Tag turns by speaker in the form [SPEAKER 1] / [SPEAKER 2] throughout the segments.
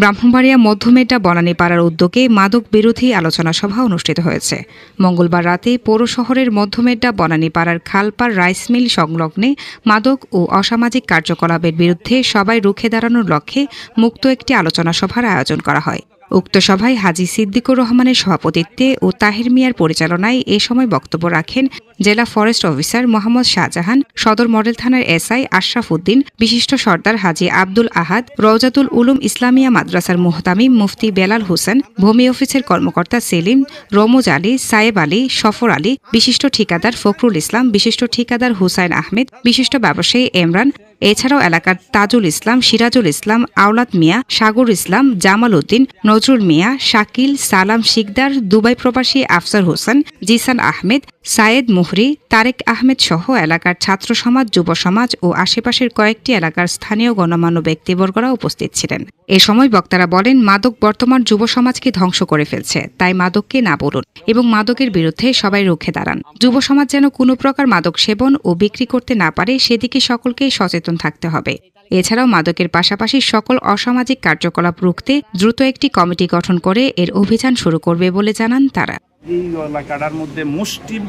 [SPEAKER 1] ব্রাহ্মণবাড়িয়া মধ্যমেটা বনানী পাড়ার উদ্যোগে মাদক বিরোধী আলোচনা সভা অনুষ্ঠিত হয়েছে। মঙ্গলবার রাতে পৌর শহরের মধ্যমেটা বনানী পাড়ার খালপাড় রাইস মিল সংলগ্নে মাদক ও অসামাজিক কার্যকলাপের বিরুদ্ধে সবাই রুখে দাঁড়ানোর লক্ষ্যে মুক্ত একটি আলোচনা সভার আয়োজন করা হয়। উক্ত সভায় হাজি সিদ্দিকুর রহমানের সভাপতিত্বে ও তাহির মিয়ার পরিচালনায় এ সময় বক্তব্য রাখেন জেলা ফরেস্ট অফিসার মোহাম্মদ শাহজাহান, সদর মডেল থানার এসআই আশরাফ উদ্দিন, বিশিষ্ট সর্দার হাজি আব্দুল আহাদ, রওজাতুল উলুম ইসলামিয়া মাদ্রাসার মুহতামিম মুফতি বেলাল হোসেন, ভূমি অফিসের কর্মকর্তা সেলিম, রমুজ আলী, সায়েব আলী, সফর আলী, বিশিষ্ট ঠিকাদার ফখরুল ইসলাম, বিশিষ্ট ঠিকাদার হুসাইন আহমেদ, বিশিষ্ট ব্যবসায়ী এমরান এছাড়াও এলাকার তাজুল ইসলাম, সিরাজুল ইসলাম, আওলাদ মিয়া, সাগর ইসলাম, জামাল উদ্দিন, নজরুল মিয়া, শাকিল, সালাম শিকদার, দুবাই প্রবাসী আফসার হোসেন, জিসান আহমেদ, সায়েদ মুহরি, তারেক আহমেদ সহ এলাকার ছাত্র সমাজ, যুব সমাজ ও আশেপাশের কয়েকটি এলাকার স্থানীয় গণ্যমান্য ব্যক্তিবর্গরা উপস্থিত ছিলেন। এ সময় বক্তারা বলেন, মাদক বর্তমান যুব সমাজকে ধ্বংস করে ফেলছে, তাই মাদককে না বলুন এবং মাদকের বিরুদ্ধে সবাই রুখে দাঁড়ান। যুব সমাজ যেন কোনো প্রকার মাদক সেবন ও বিক্রি করতে না পারে, সেদিকে সকলকেই সচেতন থাকতে হবে। এছাড়াও মাদকের পাশাপাশি সকল অসামাজিক কার্যকলাপ রুখতে দ্রুত একটি কমিটি গঠন করে এর অভিযান শুরু করবে বলে জানান তারা।
[SPEAKER 2] এই এলাকাটার মধ্যে মুষ্টিম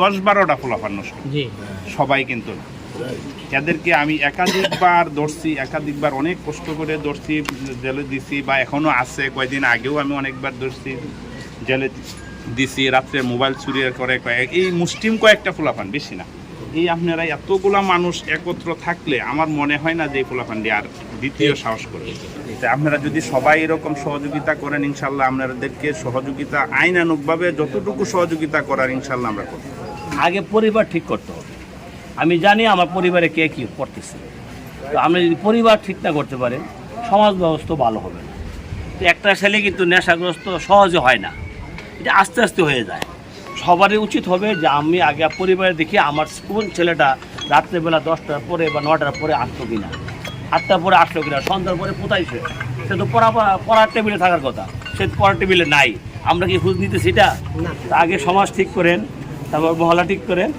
[SPEAKER 2] দশ বারোটা ফলাফল নষ্ট। সবাই কিন্তু না। এদেরকে আমি একাধিকবার ধরছি একাধিকবার অনেক কষ্ট করে ধরছি জেলে দিছি বা এখনও আছে কয়েকদিন আগেও আমি অনেকবার ধরছি জেলে দিছি রাত্রে মোবাইল চুরি করে কয়েক এই মুসলিম কয়েকটা ফুলাফান বেশি না। এই আপনারা এতগুলা মানুষ একত্র থাকলে আমার মনে হয় না যে এই ফুলাফানটি আর দ্বিতীয় সাহস করবে। তা আপনারা যদি সবাই এরকম সহযোগিতা করেন ইনশাল্লাহ আপনাদেরকে সহযোগিতা আইনানুকভাবে যতটুকু সহযোগিতা করার ইনশাল্লাহ আমরা করব।
[SPEAKER 3] আগে পরিবার ঠিক করতে হবে। আমি জানি আমার পরিবারে কে কী করতেছে। তো আমরা যদি পরিবার ঠিক না করতে পারে সমাজ ব্যবস্থা ভালো হবে না। তো একটা ছেলে কিন্তু নেশাগ্রস্ত সহজে হয় না। এটা আস্তে আস্তে হয়ে যায়। সবারই উচিত হবে যে আমি আগে পরিবারে দেখি আমার কোন ছেলেটা রাত্রেবেলা দশটার পরে বা নটার পরে আসলো কিনা আটটার পরে আসলো কিনা সন্ধ্যার পরে কোথায় সে? সে তো পড়া পড়ার টেবিলে থাকার কথা সে তো পড়ার টেবিলে নাই। আমরা কি খোঁজ নিতেছি এটা? আগে সমাজ ঠিক করেন তারপর মহলা ঠিক করেন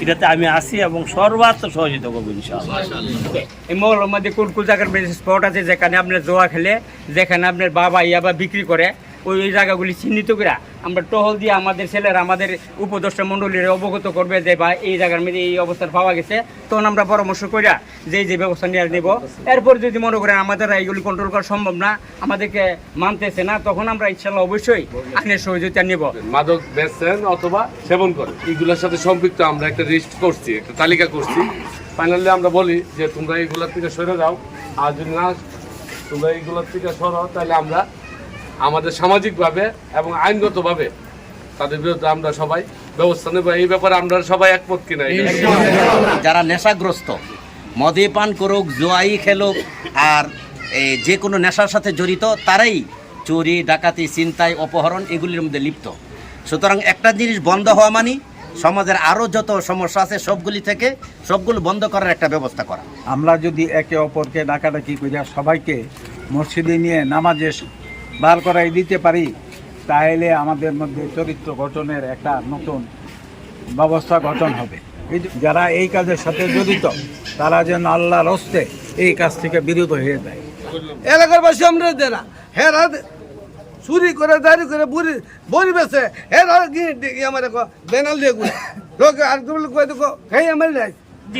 [SPEAKER 3] এটাতে আমি আসি এবং সর্বাত্মক সহযোগিতা করব
[SPEAKER 4] এই মহলের মধ্যে কোন কোন জায়গার স্পট আছে? যেখানে আপনার জোয়া খেলে যেখানে আপনার বাবা ইয়াবা বিক্রি করে ওই জায়গাগুলি চিহ্নিত করে আমরা টহল দিয়ে আমাদের ছেলেরা, আমাদের উপদেষ্টা মণ্ডলীর অবগত করবে যে বা এই জায়গার মধ্যে এই অবস্থার পাওয়া গেছে। তখন আমরা পরামর্শ করিয়া যে যে ব্যবস্থা নিয়ে নেব। এরপর যদি মনে করেন আমাদের এইগুলি কন্ট্রোল করা সম্ভব না, আমাদেরকে মানতেছে না, তখন আমরা ইনশাল্লাহ অবশ্যই আইনের সহযোগিতা নেব।
[SPEAKER 5] মাদক বেচছেন অথবা সেবন করে এইগুলোর সাথে সম্পৃক্ত আমরা একটা লিস্ট করছি, একটা তালিকা করছি। ফাইনালি আমরা বলি যে তোমরা এইগুলোর থেকে সরে যাও। আর যদি না, তোমরা এইগুলোর থেকে সরো, তাহলে আমরা আমাদের সামাজিকভাবে এবং আইনগতভাবে তাদের বিরুদ্ধে আমরা সবাই ব্যবস্থা নেব। এই ব্যাপারে আমরা সবাই একমত কিনা?
[SPEAKER 6] যারা নেশাগ্রস্ত মদে পান করুক জোয়াই খেলুক আর এই যে কোনো নেশার সাথে জড়িত তারাই চুরি ডাকাতি ছিনতাই অপহরণ এগুলির মধ্যে লিপ্ত। সুতরাং একটা জিনিস বন্ধ হওয়া মানে সমাজের আরও যত সমস্যা আছে সবগুলি থেকে সবগুলো বন্ধ করার একটা ব্যবস্থা করা।
[SPEAKER 7] আমরা যদি একে অপরকে ডাকাডাকি করিয়া সবাইকে মসজিদে নিয়ে নামাজে বার করাই দিতে পারি, তাহলে আমাদের মধ্যে চরিত্র গঠনের একটা নতুন ব্যবস্থা গঠন হবে। যারা এই কাজের সাথে জড়িত, তারা যেন আল্লাহর রস্তে এই কাজ থেকে বিরত হয়ে যায়।
[SPEAKER 8] এলাকার বাসী আমরা দেনা হেরা চুরি করে, দাঁড়ি করে, বুড়ি বড়ি বেছে, হেরা গিয়ে আমার বেনাল দিয়ে আর কয়ে দেখো, খাই আমার নাই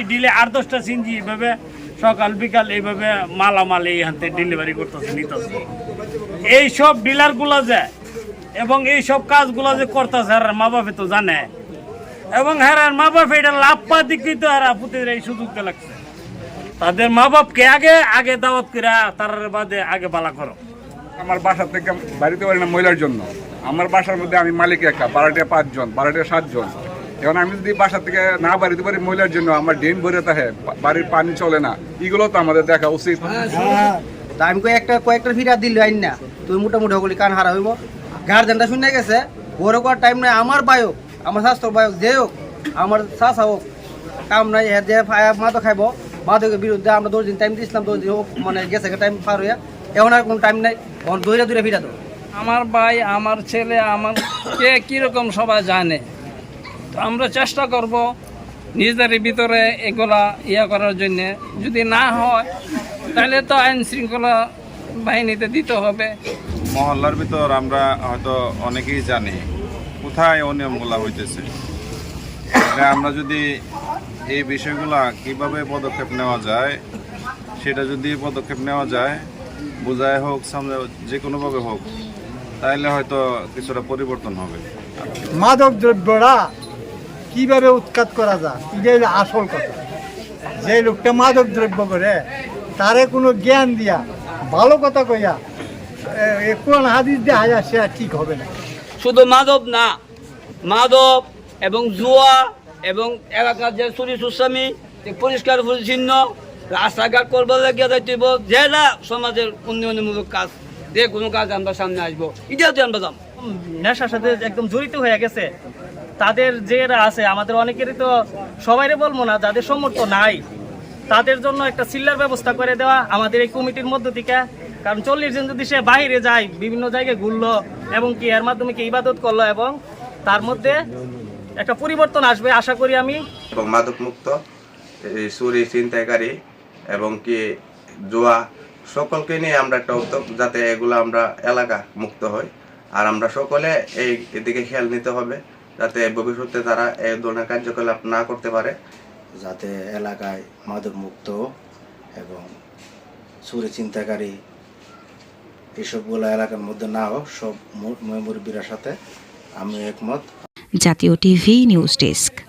[SPEAKER 3] ডিলে আট দশটা সিনজি এইভাবে সকাল বিকাল এইভাবে মালামাল এই হাতে ডেলিভারি করতেছে, নিতেছে। এইসব ডিলারগুলো যে এবং এই এইসব কাজগুলো যে করতেছে আর মা বাপে তো জানে। এবং হ্যাঁ মা বাপ এটা লাভ পা দিকেই তো আর আপুদের এই সুযোগটা লাগছে। তাদের মা বাপকে আগে আগে দাওয়াত করে তার বাদে আগে বালা করো।
[SPEAKER 9] আমার বাসা থেকে বাড়িতে পারি না মহিলার জন্য। আমার বাসার মধ্যে আমি মালিক একা বারোটা পাঁচজন বারোটা সাতজন। এখন আমি যদি বাসা থেকে না বাড়িতে পারি মহিলার জন্য আমার ড্রেন ভরে থাকে বাড়ির পানি চলে না এগুলো তো আমাদের দেখা উচিত।
[SPEAKER 4] তা আমি কয়েকটা কয়েকটা ফিরা দিল, আইন না। তুই মোটামুটি হগলি কান হারা হইব। গার্জেনটা শুনে গেছে, বড় করার টাইম নাই। আমার বায়ক, আমার স্বাস্থ্য বায়ক, যে হোক, আমার চাষা হোক, কাম নাই হ্যাঁ যে মাদক খাইব, মাদকের বিরুদ্ধে আমরা দশ দিন টাইম দিয়েছিলাম দশ দিন হোক মানে গেছে টাইম পার হইয়া। এখন আর কোনো টাইম নাই। এখন দইরা দূরে ফিরা তো
[SPEAKER 10] আমার ভাই, আমার ছেলে, আমার কে কীরকম সবাই জানে? তো আমরা চেষ্টা করব নিজেদের ভিতরে এগুলা ইয়া করার জন্যে। যদি না হয় তাহলে তো আইন শৃঙ্খলা বাহিনীতে দিতে হবে।
[SPEAKER 11] মহল্লার ভিতর আমরা হয়তো অনেকেই জানি কোথায় অনিয়মগুলা হইতেছে। আমরা যদি এই বিষয়গুলা কীভাবে পদক্ষেপ নেওয়া যায় সেটা যদি পদক্ষেপ নেওয়া যায় বোঝায় হোক সামনে যে কোনোভাবে হোক তাহলে হয়তো কিছুটা পরিবর্তন হবে।
[SPEAKER 12] মাদক দ্রব্যরা কীভাবে উৎখাত করা যায় এটাই আসল কথা। যে লোকটা মাদক দ্রব্য করে তারে কোনো জ্ঞান দিয়া ভালো কথা কইয়া কোরআন হাদিস দেওয়া যায় সে আর ঠিক হবে না।
[SPEAKER 13] শুধু মাদক না মাদক এবং জুয়া এবং এলাকার যে চুরি সুস্বামী যে পরিষ্কার পরিচ্ছন্ন রাস্তাঘাট করবার লাগিয়ে যাইতেইব যেটা সমাজের উন্নয়নমূলক কাজ যে কোনো কাজ আমরা সামনে আসব এটাতে আমরা যাব।
[SPEAKER 10] নেশার সাথে একদম জড়িত হয়ে গেছে। তাদের যেরা আছে আমাদের অনেকেরই তো সবাইরে বলব না যাদের সমর্থ নাই। তাদের জন্য একটা সিল্লার ব্যবস্থা করে দেওয়া আমাদের এই কমিটির মধ্য থেকে। কারণ চল্লিশ জন যদি সে বাইরে যায়, বিভিন্ন জায়গায় ঘুরলো এবং কি এর মাধ্যমে কি ইবাদত করল এবং তার মধ্যে একটা পরিবর্তন আসবে, আশা করি আমি।
[SPEAKER 14] এবং মাদক মুক্ত চুরি, ছিনতাইকারী এবং কি জোয়া সকলকে নিয়ে আমরা একটা উদ্যোগ যাতে এগুলো আমরা এলাকা মুক্ত হই আর আমরা সকলে এই এদিকে খেয়াল নিতে হবে যাতে ভবিষ্যতে তারা এই ধরনের কার্যকলাপ না করতে পারে।
[SPEAKER 15] যাতে এলাকায় মাদকমুক্ত এবং চুরি চিন্তাকারী এসবগুলো এলাকার মধ্যে না হোক, সব মুরব্বীর সাথে আমি একমত।
[SPEAKER 1] জাতীয় টিভি নিউজ ডেস্ক।